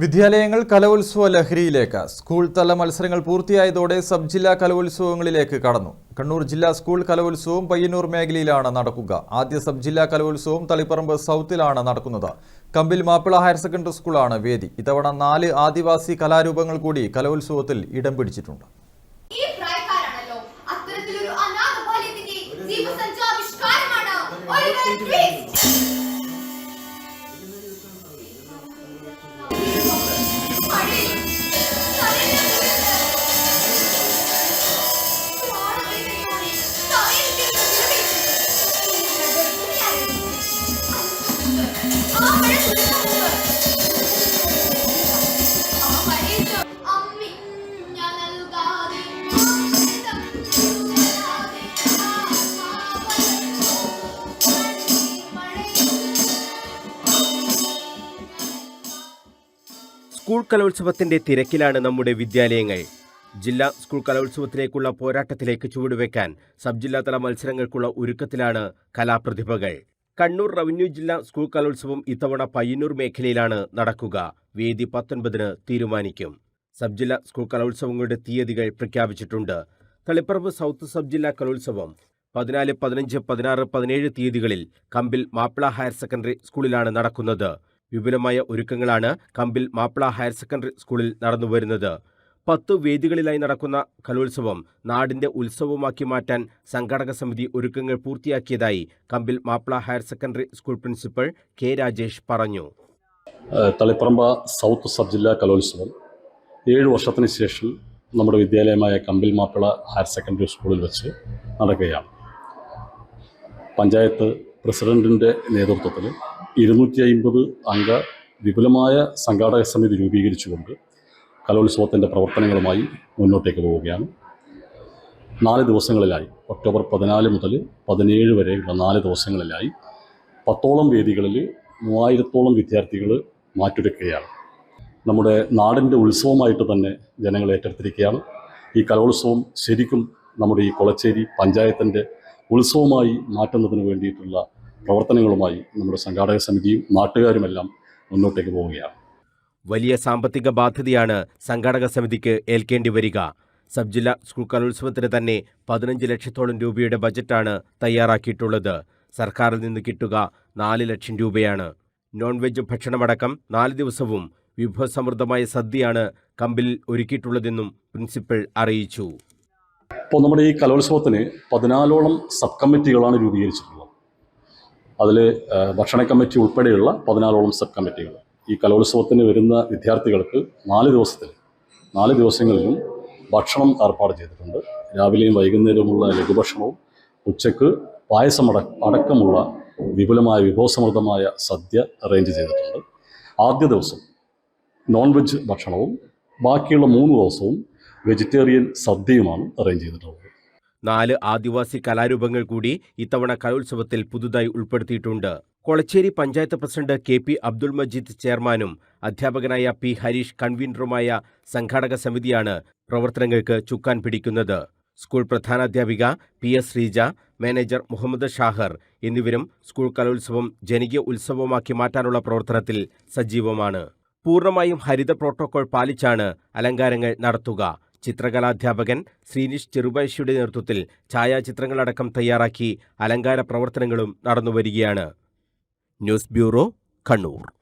വിദ്യാലയങ്ങൾ കലോത്സവ ലഹരിയിലേക്ക് സ്കൂൾ തല മത്സരങ്ങൾ പൂർത്തിയായതോടെ സബ് ജില്ലാ കലോത്സവങ്ങളിലേക്ക് കടന്നു. കണ്ണൂർ ജില്ലാ സ്കൂൾ കലോത്സവം പയ്യന്നൂർ മേഖലയിലാണ് നടക്കുക. ആദ്യ സബ് ജില്ലാ കലോത്സവം തളിപ്പറമ്പ് സൗത്തിലാണ് നടക്കുന്നത്. കമ്പിൽ മാപ്പിള ഹയർ സെക്കൻഡറി സ്കൂളാണ് വേദി. ഇത്തവണ നാല് ആദിവാസി കലാരൂപങ്ങൾ കൂടി കലോത്സവത്തിൽ ഇടം പിടിച്ചിട്ടുണ്ട്. ജീവസഞ്ചാവിഷ്കാരമാണ് സ്കൂൾ കലോത്സവത്തിന്റെ തിരക്കിലാണ് നമ്മുടെ വിദ്യാലയങ്ങൾ. ജില്ലാ സ്കൂൾ കലോത്സവത്തിലേക്കുള്ള പോരാട്ടത്തിലേക്ക് ചുവടുവെക്കാൻ സബ് ജില്ലാതല മത്സരങ്ങൾക്കുള്ള ഒരുക്കത്തിലാണ് കലാപ്രതിഭകൾ. കണ്ണൂർ റവന്യൂ ജില്ലാ സ്കൂൾ കലോത്സവം ഇത്തവണ പയ്യന്നൂർ മേഖലയിലാണ് നടക്കുക. വേദി പത്തൊൻപതിന് തീരുമാനിക്കും. സബ് ജില്ലാ സ്കൂൾ കലോത്സവങ്ങളുടെ തീയതികൾ പ്രഖ്യാപിച്ചിട്ടുണ്ട്. തളിപ്പറമ്പ് സൗത്ത് സബ് ജില്ലാ കലോത്സവം പതിനാല് പതിനഞ്ച് പതിനാറ് പതിനേഴ് തീയതികളിൽ കമ്പിൽ മാപ്പിള ഹയർ സെക്കൻഡറി സ്കൂളിലാണ് നടക്കുന്നത്. വിപുലമായ ഒരുക്കങ്ങളാണ് കമ്പിൽ മാപ്പിള ഹയർ സെക്കൻഡറി സ്കൂളിൽ നടന്നുവരുന്നത് പത്ത് വേദികളിലായി നടക്കുന്ന കലോത്സവം നാടിന്റെ ഉത്സവമാക്കി മാറ്റാൻ സംഘാടക സമിതി ഒരുക്കങ്ങൾ പൂർത്തിയാക്കിയതായി Kambil Mappila higher secondary school principal K Rajesh പറഞ്ഞു. തളിപ്പറമ്പ സൗത്ത് സബ് ജില്ലാ കലോത്സവം. ഏഴ് വർഷത്തിന് ശേഷം നമ്മുടെ വിദ്യാലയമായ കമ്പിൽ മാപ്പിള ഹയർ സെക്കൻഡറി സ്കൂളിൽ വെച്ച് നടക്കുകയാണ്. പഞ്ചായത്ത് പ്രസിഡന്റിന്റെ നേതൃത്വത്തിൽ ഇരുന്നൂറ്റി അയിമ്പത് അംഗ വിപുലമായ സംഘാടക സമിതി രൂപീകരിച്ചുകൊണ്ട് കലോത്സവത്തിന്റെ പ്രവർത്തനങ്ങളുമായി മുന്നോട്ടേക്ക് പോവുകയാണ്. നാല് ദിവസങ്ങളിലായി ഒക്ടോബർ പതിനാല് മുതൽ പതിനേഴ് വരെയുള്ള നാല് ദിവസങ്ങളിലായി പത്തോളം വേദികളിൽ മൂവായിരത്തോളം വിദ്യാർത്ഥികൾ മാറ്റൊരുക്കുകയാണ് നമ്മുടെ നാടിന്റെ ഉത്സവമായിട്ട് തന്നെ ജനങ്ങൾ ഏറ്റെടുത്തിരിക്കുകയാണ്. ഈ കലോത്സവം ശരിക്കും നമ്മുടെ ഈ കൊളച്ചേരി പഞ്ചായത്തിന്റെ ഉത്സവമായി മാറ്റുന്നതിന് വേണ്ടിയിട്ടുള്ള പ്രവർത്തനങ്ങളുമായി നമ്മുടെ സംഘാടക സമിതിയും നാട്ടുകാരുമെല്ലാം മുന്നോട്ടേക്ക് പോവുകയാണ്. വലിയ സാമ്പത്തിക ബാധ്യതയാണ് സംഘാടക സമിതിക്ക് ഏൽക്കേണ്ടി വരിക. സബ് ജില്ലാ സ്കൂൾ കലോത്സവത്തിന് തന്നെ പതിനഞ്ച് ലക്ഷത്തോളം രൂപയുടെ ബജറ്റാണ് തയ്യാറാക്കിയിട്ടുള്ളത്. സർക്കാരിൽ നിന്ന് കിട്ടുക നാല് ലക്ഷം രൂപയാണ്. നോൺ വെജ് ഭക്ഷണമടക്കം നാല് ദിവസവും വിഭവസമൃദ്ധമായ സദ്യയാണ് കമ്പിൽ ഒരുക്കിയിട്ടുള്ളതെന്നും പ്രിൻസിപ്പൽ അറിയിച്ചു. ഇപ്പോൾ നമ്മുടെ ഈ കലോത്സവത്തിന് പതിനാലോളം സബ് കമ്മിറ്റികളാണ് രൂപീകരിച്ചിട്ടുള്ളത്. അതിൽ ഭക്ഷണ കമ്മിറ്റി ഉൾപ്പെടെയുള്ള പതിനാലോളം സബ് കമ്മിറ്റികൾ. ഈ കലോത്സവത്തിന് വരുന്ന വിദ്യാർത്ഥികൾക്ക് നാല് ദിവസത്തിൽ നാല് ദിവസങ്ങളിലും ഭക്ഷണം ഏർപ്പാട് ചെയ്തിട്ടുണ്ട്. രാവിലെയും വൈകുന്നേരവുമുള്ള ലഘുഭക്ഷണവും ഉച്ചയ്ക്ക് പായസമട അടക്കമുള്ള വിപുലമായ വിഭവസമൃദ്ധമായ സദ്യ അറേഞ്ച് ചെയ്തിട്ടുണ്ട്. ആദ്യ ദിവസം നോൺ വെജ് ഭക്ഷണവും ബാക്കിയുള്ള മൂന്ന് ദിവസവും വെജിറ്റേറിയൻ സദ്യയുമാണ് അറേഞ്ച് ചെയ്തിട്ടുള്ളത്. നാല് ആദിവാസി കലാരൂപങ്ങൾ കൂടി ഇത്തവണ കലോത്സവത്തിൽ പുതുതായി ഉൾപ്പെടുത്തിയിട്ടുണ്ട്. Kolachery panchayat president K P Abdul Majeed ചെയർമാനും അധ്യാപകനായ പി ഹരീഷ് കൺവീനറുമായ സംഘാടക സമിതിയാണ് പ്രവർത്തനങ്ങൾക്ക് ചുക്കാൻ പിടിക്കുന്നത്. School പ്രധാനാധ്യാപിക P S Sreeja manager Muhammad Shahar എന്നിവരും സ്കൂൾ കലോത്സവം ജനകീയ ഉത്സവമാക്കി മാറ്റാനുള്ള പ്രവർത്തനത്തിൽ സജീവമാണ്. പൂർണമായും ഹരിത പ്രോട്ടോകോൾ പാലിച്ചാണ് അലങ്കാരങ്ങൾ നടത്തുക. ചിത്രകലാധ്യാപകൻ ശ്രീനിഷ് ചെറുപയശിയുടെ നേതൃത്വത്തിൽ ഛായാചിത്രങ്ങളടക്കം തയ്യാറാക്കി അലങ്കാര പ്രവർത്തനങ്ങളും നടന്നുവരികയാണ്. News bureau Kannur.